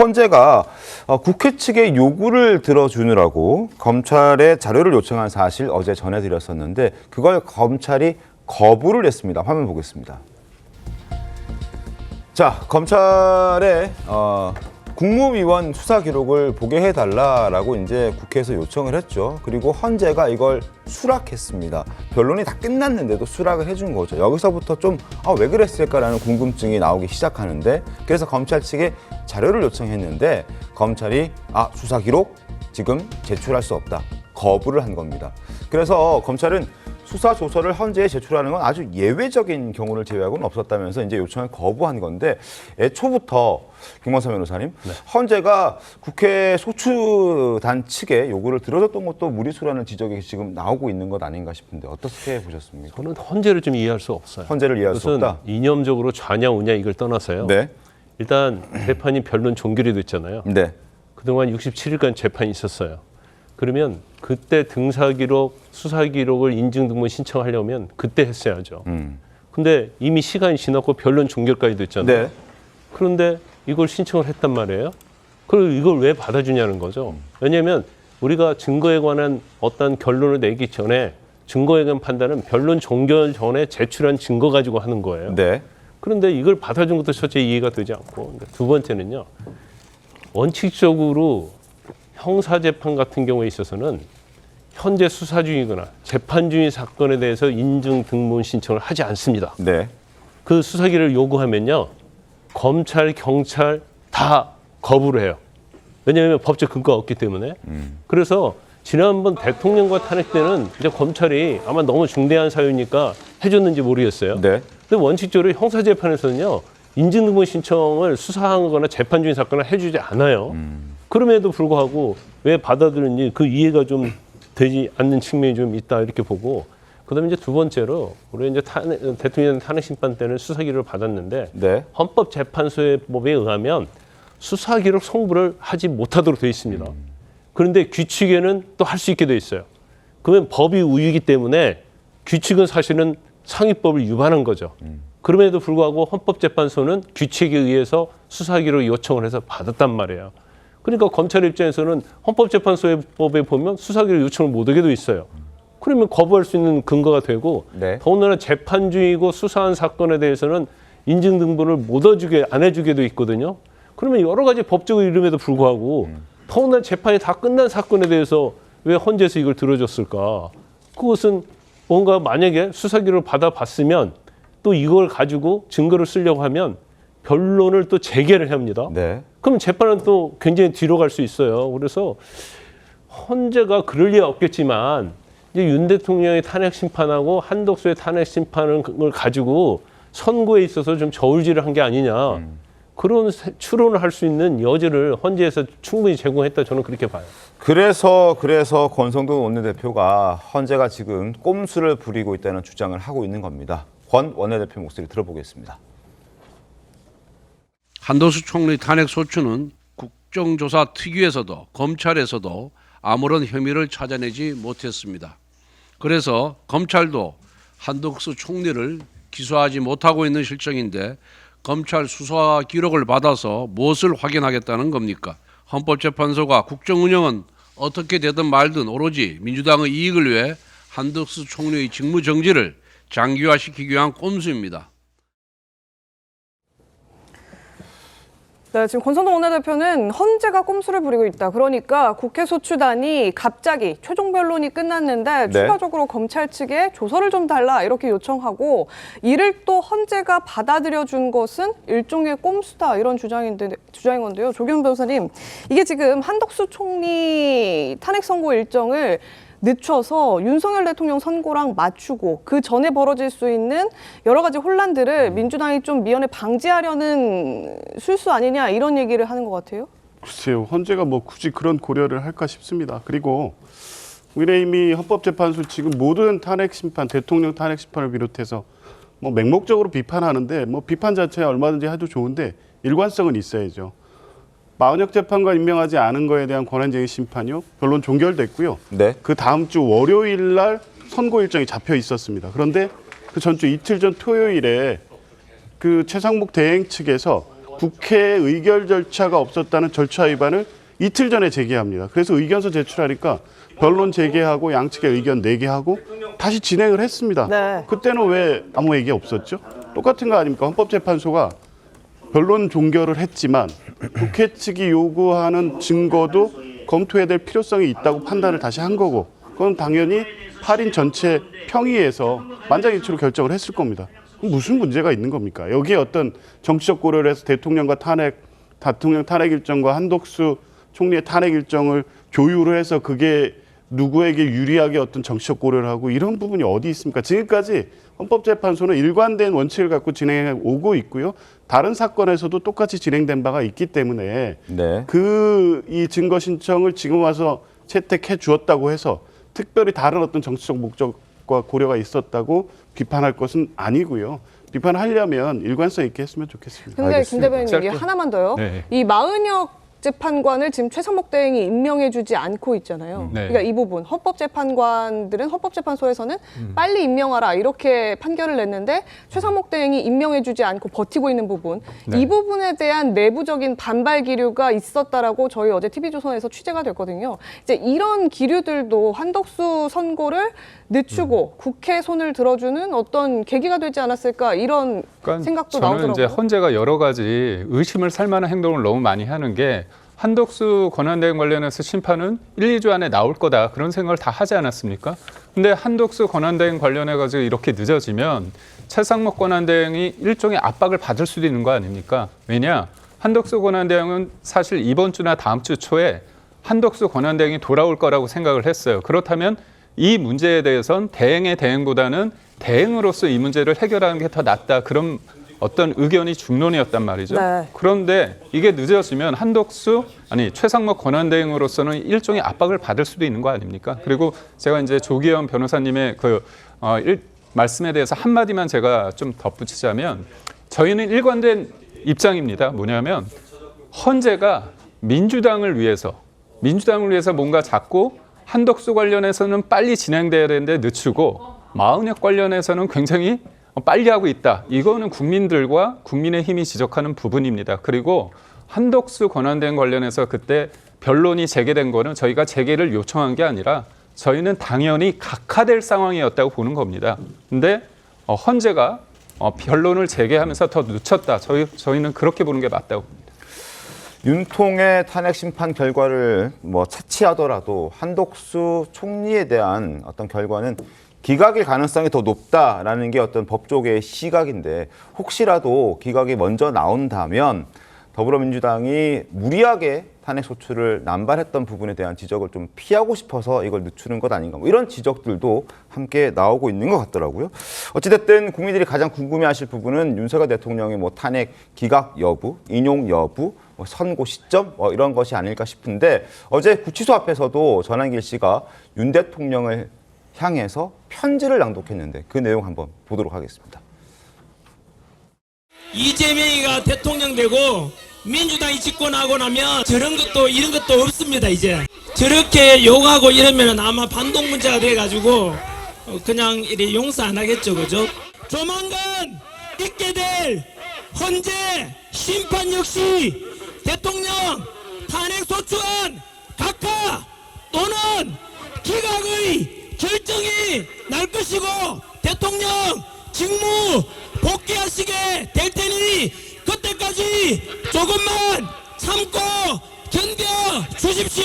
헌재가 어, 국회 측의 요구를 들어주느라고 검찰에 자료를 요청한 사실 어제 전해드렸었는데 그걸 검찰이 거부를 했습니다. 화면 보겠습니다. 자, 검찰에 어, 국무위원 수사 기록을 보게 해달라라고 이제 국회에서 요청을 했죠. 그리고 헌재가 이걸 수락했습니다. 변론이 다 끝났는데도 수락을 해준 거죠. 여기서부터 좀 아, 왜 그랬을까라는 궁금증이 나오기 시작하는데 그래서 검찰 측에 자료를 요청했는데 검찰이 아 수사 기록 지금 제출할 수 없다 거부를 한 겁니다. 그래서 검찰은 수사 조서를 헌재에 제출하는 건 아주 예외적인 경우를 제외하고는 없었다면서 이제 요청을 거부한 건데 애초부터 김원삼 변호사님 헌재가 국회 소추단 측의 요구를 들어줬던 것도 무리수라는 지적이 지금 나오고 있는 것 아닌가 싶은데 어떻게 보셨습니까? 저는 헌재를 좀 이해할 수 없어요. 헌재를 이해할 수 없다. 이념적으로 좌냐 우냐 이걸 떠나서요. 네, 일단 재판이 변론 종결이 됐잖아요. 네, 그동안 67일간 재판이 있었어요. 그러면 그때 등사 기록, 수사 기록을 인증 등본 신청하려면 그때 했어야죠. 음, 근데 이미 시간이 지났고 변론 종결까지 됐잖아요. 네, 그런데 이걸 신청을 했단 말이에요. 그리고 이걸 왜 받아주냐는 거죠. 왜냐하면 우리가 증거에 관한 어떤 결론을 내기 전에 증거에 관한 판단은 변론 종결 전에 제출한 증거 가지고 하는 거예요. 네, 그런데 이걸 받아준 것도 첫째 이해가 되지 않고 근데 두 번째는요 원칙적으로 형사 재판 같은 경우에 있어서는 현재 수사 중이거나 재판 중인 사건에 대해서 인증 등본 신청을 하지 않습니다. 네, 그 수사기를 요구하면요 검찰 경찰 다 거부를 해요. 왜냐하면 법적 근거가 없기 때문에. 그래서 지난번 대통령과 탄핵 때는 이제 검찰이 아마 너무 중대한 사유니까 해줬는지 모르겠어요. 네, 근데 원칙적으로 형사 재판에서는요 인증등본 신청을 수사하거나 재판 중인 사건을 해주지 않아요. 그럼에도 불구하고 왜 받아들였는지 그 이해가 좀 되지 않는 측면이 좀 있다 이렇게 보고 그다음에 이제 두 번째로 우리 이제 탄핵, 대통령 탄핵 심판 때는 수사기를 받았는데 네, 헌법재판소의 법에 의하면 수사 기록 송부를 하지 못하도록 되어 있습니다. 그런데 규칙에는 또 할 수 있게 되어 있어요. 그러면 법이 우위이기 때문에 규칙은 사실은 상위법을 위반한 거죠. 그럼에도 불구하고 헌법재판소는 규칙에 의해서 수사 기록 요청을 해서 받았단 말이에요. 그러니까 검찰 입장에서는 헌법재판소의 법에 보면 수사 기록 요청을 못하게 돼 있어요. 그러면 거부할 수 있는 근거가 되고 네. 더군다나 재판 중이고 수사한 사건에 대해서는 인증 등본을 못 해주게 안 해주게 돼 있거든요. 그러면 여러 가지 법적 이름에도 불구하고 더군다나 재판이 다 끝난 사건에 대해서 왜 헌재에서 이걸 들어줬을까? 그것은 뭔가 만약에 수사기를 받아봤으면 또 이걸 가지고 증거를 쓰려고 하면 변론을 또 재개를 합니다. 네, 그럼 재판은 또 굉장히 뒤로 갈 수 있어요. 그래서 헌재가 그럴 리가 없겠지만 이제 윤 대통령의 탄핵 심판하고 한덕수의 탄핵 심판을 가지고 선고에 있어서 좀 저울질을 한 게 아니냐. 그런 세- 추론을 할 수 있는 여지를 헌재에서 충분히 제공했다 저는 그렇게 봐요. 그래서 그래서 권성동 원내대표가 헌재가 지금 꼼수를 부리고 있다는 주장을 하고 있는 겁니다. 권 원내대표 목소리 들어보겠습니다. 한도수 총리 탄핵 소추는 국정조사 특위에서도 검찰에서도 아무런 혐의를 찾아내지 못했습니다. 그래서 검찰도 한덕수 총리를 기소하지 못하고 있는 실정인데 검찰 수사 기록을 받아서 무엇을 확인하겠다는 겁니까? 헌법재판소가 국정 운영은 어떻게 되든 말든 오로지 민주당의 이익을 위해 한덕수 총리의 직무 정지를 장기화시키기 위한 꼼수입니다. 네, 지금 권성동 원내대표는 헌재가 꼼수를 부리고 있다. 그러니까 국회 소추단이 갑자기 최종 변론이 끝났는데 네. 추가적으로 검찰 측에 조서를 좀 달라 이렇게 요청하고 이를 또 헌재가 받아들여 준 것은 일종의 꼼수다 이런 주장인데 주장인 건데요. 조경 변호사님, 이게 지금 한덕수 총리 탄핵 선고 일정을 늦춰서 윤석열 대통령 선고랑 맞추고 그 전에 벌어질 수 있는 여러 가지 혼란들을 민주당이 좀 미연에 방지하려는 술수 아니냐 이런 얘기를 하는 것 같아요. 글쎄요, 헌재가 뭐 굳이 그런 고려를 할까 싶습니다. 그리고 국민의힘이 헌법재판소 지금 모든 탄핵 심판, 대통령 탄핵 심판을 비롯해서 뭐 맹목적으로 비판하는데 뭐 비판 자체야 얼마든지 해도 좋은데 일관성은 있어야죠. 마은혁 재판관 임명하지 않은 거에 대한 권한쟁의 심판이요, 변론 종결됐고요. 네, 그 다음 주 월요일 날 선고 일정이 잡혀 있었습니다. 그런데 그 전주 이틀 전 토요일에 그 최상목 대행 측에서 국회 의결 절차가 없었다는 절차 위반을 이틀 전에 제기합니다. 그래서 의견서 제출하니까 변론 재개하고 양측의 의견 내게 하고 다시 진행을 했습니다. 네. 그때는 왜 아무 얘기 없었죠? 똑같은 거 아닙니까? 헌법재판소가 변론 종결을 했지만 국회 측이 요구하는 증거도 검토해야 될 필요성이 있다고 판단을 다시 한 거고 그건 당연히 8인 전체 평의에서 만장일치로 결정을 했을 겁니다. 무슨 문제가 있는 겁니까? 여기에 어떤 정치적 고려를 해서 대통령과 탄핵, 대통령 탄핵 일정과 한독수 총리의 탄핵 일정을 조율을 해서 그게 누구에게 유리하게 어떤 정치적 고려를 하고 이런 부분이 어디 있습니까? 지금까지 헌법재판소는 일관된 원칙을 갖고 진행해 오고 있고요. 다른 사건에서도 똑같이 진행된 바가 있기 때문에 네. 그 이 증거 신청을 지금 와서 채택해 주었다고 해서 특별히 다른 어떤 정치적 목적과 고려가 있었다고 비판할 것은 아니고요. 비판하려면 일관성 있게 했으면 좋겠습니다. 근데 김. 대변인 하나만 더요. 네. 이 마은혁 재판관을 지금 최상목 대행이 임명해주지 않고 있잖아요. 네. 그러니까 이 부분 헌법재판관들은 헌법재판소에서는 음. 빨리 임명하라 이렇게 판결을 냈는데 최상목 대행이 임명해주지 않고 버티고 있는 부분 네. 이 부분에 대한 내부적인 반발 기류가 있었다라고 저희 어제 TV조선에서 취재가 됐거든요. 이제 이런 기류들도 한덕수 선고를 늦추고 음. 국회 손을 들어주는 어떤 계기가 되지 않았을까 이런 그러니까 생각도 저는 나오더라고요. 이제 헌재가 여러 가지 의심을 살 만한 행동을 너무 많이 하는 게 한덕수 권한대행 관련해서 심판은 1, 2주 안에 나올 거다 그런 생각을 다 하지 않았습니까? 근데 한덕수 권한대행 관련해 가지고 이렇게 늦어지면 최상목 권한대행이 일종의 압박을 받을 수도 있는 거 아닙니까? 왜냐? 한덕수 권한대행은 사실 이번 주나 다음 주 초에 한덕수 권한대행이 돌아올 거라고 생각을 했어요. 그렇다면 이 문제에 대해선 대행의 대행보다는 대행으로서 이 문제를 해결하는 게 더 낫다. 그런 어떤 의견이 중론이었단 말이죠. 네. 그런데 이게 늦어지면 한덕수 아니 최상목 권한대행으로서는 일종의 압박을 받을 수도 있는 거 아닙니까? 그리고 제가 이제 조기현 변호사님의 그 어, 일, 말씀에 대해서 한 마디만 제가 좀 덧붙이자면 저희는 일관된 입장입니다. 뭐냐면 헌재가 민주당을 위해서 민주당을 위해서 뭔가 잡고 한덕수 관련해서는 빨리 진행돼야 되는데 늦추고 마은혁 관련해서는 굉장히 빨리 하고 있다. 이거는 국민들과 국민의 힘이 지적하는 부분입니다. 그리고 한덕수 권한대행 관련해서 그때 변론이 재개된 거는 저희가 재개를 요청한 게 아니라 저희는 당연히 각하될 상황이었다고 보는 겁니다. 근데 어, 헌재가 어, 변론을 재개하면서 더 늦췄다. 저희 저희는 그렇게 보는 게 맞다고. 윤통의 탄핵 심판 결과를 뭐 차치하더라도 한독수 총리에 대한 어떤 결과는 기각일 가능성이 더 높다라는 게 어떤 법조계의 시각인데 혹시라도 기각이 먼저 나온다면 더불어민주당이 무리하게 탄핵 소추를 남발했던 부분에 대한 지적을 좀 피하고 싶어서 이걸 늦추는 것 아닌가 뭐 이런 지적들도 함께 나오고 있는 것 같더라고요. 어찌됐든 국민들이 가장 궁금해하실 부분은 윤석열 대통령의 뭐 탄핵 기각 여부, 인용 여부, 뭐 선고 시점 뭐 이런 것이 아닐까 싶은데 어제 구치소 앞에서도 전한길 씨가 윤 대통령을 향해서 편지를 낭독했는데 그 내용 한번 보도록 하겠습니다. 이재명이가 대통령 되고 민주당이 집권하고 나면 저런 것도 이런 것도 없습니다 이제. 저렇게 욕하고 이러면 아마 반동 문제가 돼가지고 어, 그냥 이래 용서 안 하겠죠 그죠? 조만간 있게 될 헌재 심판 역시 대통령 탄핵 소추안 각하 또는 기각의 결정이 날 것이고 대통령 직무 복귀하시게 될 테니 그 때까지 조금만 참고 견뎌 주십시오.